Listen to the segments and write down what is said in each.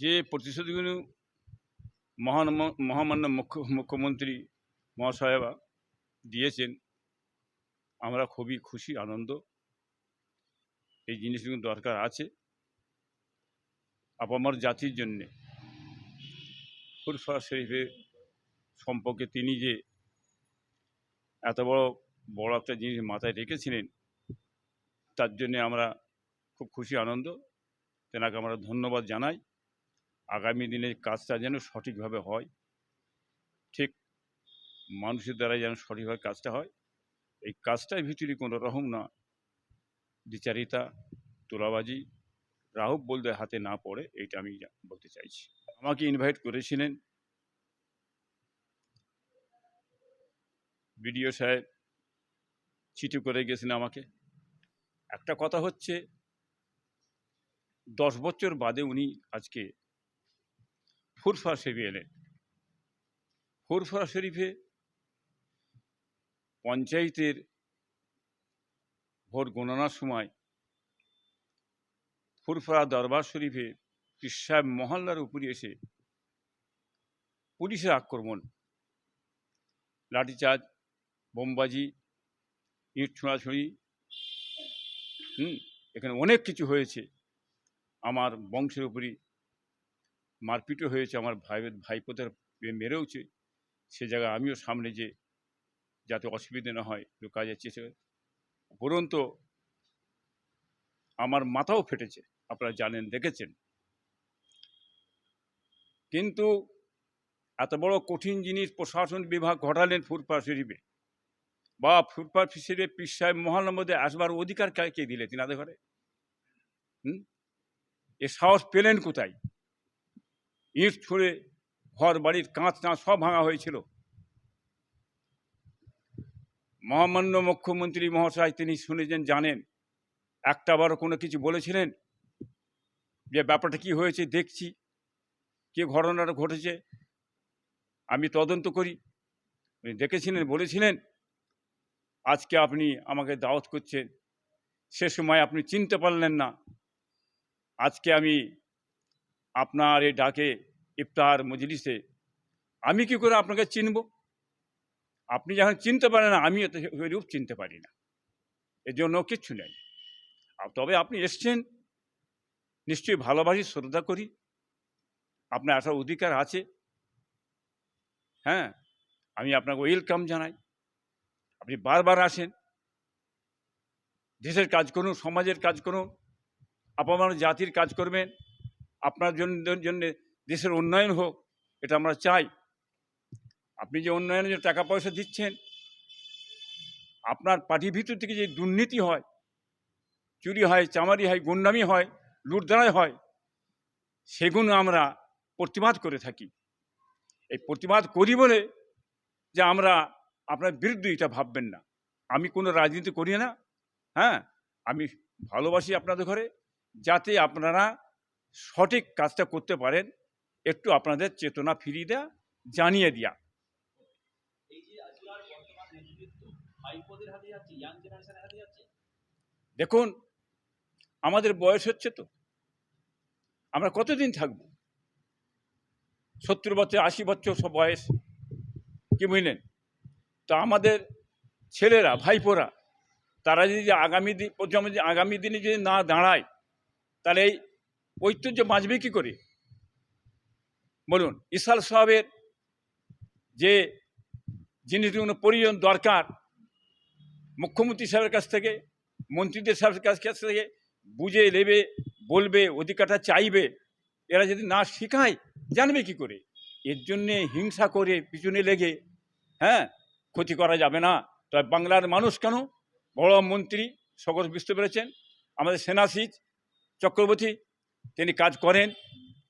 যে প্রতিশ্রুতিগুলো মহান মহামান্য মুখ্য, মুখ্যমন্ত্রী মহাশয়েরা দিয়েছেন, আমরা খুবই খুশি, আনন্দ। এই জিনিসগুলো দরকার আছে। আপামর জাতির জন্যে ফুরফা শরীফের সম্পর্কে তিনি যে এত বড় বড় একটা জিনিস মাথায় রেখেছিলেন, তার জন্যে আমরা খুব খুশি, আনন্দ। তেনাকে আমরা ধন্যবাদ জানাই। আগামী দিনে কাজটা যেন সঠিকভাবে হয়, ঠিক মানুষের দ্বারা যেন সঠিকভাবে কাজটা হয়। এই কাজটার ভিতরে কোনো রকম না দ্বিচারিতা তোলাবাজি রাহুব বলতে হাতে না পড়ে, এইটা আমি বলতে চাইছি। আমাকে ইনভাইট করেছিলেন বিডিও সাহেব, চিঠি করে গেছেন আমাকে। একটা কথা হচ্ছে, দশ বছর বাদে উনি আজকে ফুরফা শরীফে এলেন ফুরফা শরীফে পঞ্চায়েতের ভোট গণনার সময় ফুরফরা দরবার শরীফে পিসাব মহল্লার উপরে এসে পুলিশের আক্রমণ, লাঠিচার্জ, বোমবাজি, ইট ছোঁড়াছুঁড়ি, হুম, এখানে অনেক কিছু হয়েছে। আমার বংশের উপরই মারপিটও হয়েছে, আমার ভাই, ভাইপোদের মেরেওছে। সে জায়গায় আমিও সামনে যে যাতে অসুবিধে না হয়, একটু কাজে চেষ্টা উপরন্ত আমার মাথাও ফেটেছে, আপনারা জানেন, দেখেছেন। কিন্তু এত বড় কঠিন জিনিস প্রশাসন বিভাগ ঘটালেন ফুরপা শরীফে বা ফুরপা শরীফে পীর সাহেব মধ্যে আসবার অধিকার কে দিলে তিনাদের ঘরে? হুম? এ সাহস পেলেন কোথায়? ইট ছুঁড়ে ঘর বাড়ির কাঁচ টাঁচ সব ভাঙা হয়েছিল। মহামান্য মুখ্যমন্ত্রী মহাশয় তিনি শুনেছেন, জানেন। একটাবারও কোনো কিছু বলেছিলেন যে ব্যাপারটা কি হয়েছে দেখছি, কে ঘটনাটা ঘটেছে। আমি তদন্ত করি। উনি দেখেছিলেন, বলেছিলেন, আজকে আপনি আমাকে দাওয়াত করছেন। সে সময় আপনি চিনতে পারলেন না। আজকে আমি আপনার এই ডাকে ইফতার মজলিসে, আমি কি করে আপনাকে চিনব? আপনি যখন চিনতে পারেন না আমি রূপ চিনতে পারি না। এর জন্য কিচ্ছু নেই। তবে আপনি এসছেন, নিশ্চয়ই ভালোবাসি, শ্রদ্ধা করি। আপনার আসার অধিকার আছে। হ্যাঁ আমি আপনাকে ওয়েলকাম জানাই। আপনি বারবার আসেন। দেশের কাজ করুন, সমাজের কাজ করুন আপনার জাতির কাজ করবেন। আপনার জন্য জন্য দেশের উন্নয়ন হোক, এটা আমরা চাই। আপনি যে উন্নয়নের যে টাকা পয়সা দিচ্ছেন, আপনার পার্টির ভিতর থেকে যে দুর্নীতি হয়, চুরি হয়, চামারি হয়, গুন্ডামি হয় লুটদারাই হয়, সেগুলো আমরা প্রতিবাদ করে থাকি। এই প্রতিবাদ করি বলে যে আমরা আপনার বিরুদ্ধে এটা ভাববেন না। আমি কোনো রাজনীতি করি না হ্যাঁ? আমি ভালোবাসি আপনাদের ঘরে, যাতে আপনারা সঠিক কাজটা করতে পারেন। একটু আপনাদের চেতনা ফিরিয়ে দেয়া জানিয়ে দেওয়া এই যে আজকাল বর্তমান নেতৃত্ব ভাইপোদের হাতে যাচ্ছে জেনারেশনের হাতে যাচ্ছে? দেখুন আমাদের বয়স হচ্ছে তো। আমরা কতদিন থাকব? সত্তর বছর আশি বছর সব বয়স কি বুঝলেন? তো আমাদের ছেলেরা ভাইপোরা তারা যদি আগামী দিন আগামী দিনে যদি না দাঁড়ায় তাহলে এই ঐতিহ্য বাঁচবে কী করে? বলুন, ইসাল সাহেবের যে জিনিসগুলো প্রয়োজন দরকার, মুখ্যমন্ত্রী সাহেবের কাছ থেকে, মন্ত্রীদের সাহেবের কাছ কাছ থেকে বুঝে নেবে, বলবে, অধিকারটা চাইবে। এরা যদি না শেখায়, জানবে কি করে? এর জন্যে হিংসা করে পিছনে লেগে হ্যাঁ ক্ষতি করা যাবে না। তবে বাংলার মানুষ কেন? বড় মন্ত্রী সকল বুঝতে পেরেছেন। আমাদের সেনাশিজ চক্রবর্তী, তিনি কাজ করেন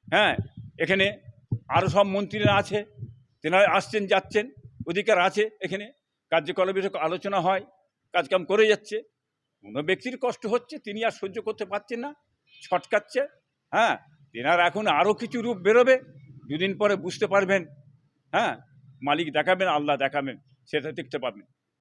হ্যাঁ এখানে আরও সব মন্ত্রীরা আছে, তেনারা আসছেন, যাচ্ছেন, অধিকার আছে এখানে। কার্যকলাপ বিষয়ে আলোচনা হয়, কাজকাম করে যাচ্ছে। কোনো ব্যক্তির কষ্ট হচ্ছে, তিনি আর সহ্য করতে পারছেন না, ছটকাচ্ছে হ্যাঁ? তেনার এখন আরও কিছু রূপ বেরোবে, দুদিন পরে বুঝতে পারবেন হ্যাঁ? মালিক দেখাবেন, আল্লাহ দেখাবেন, সেটা দেখতে পাবেন।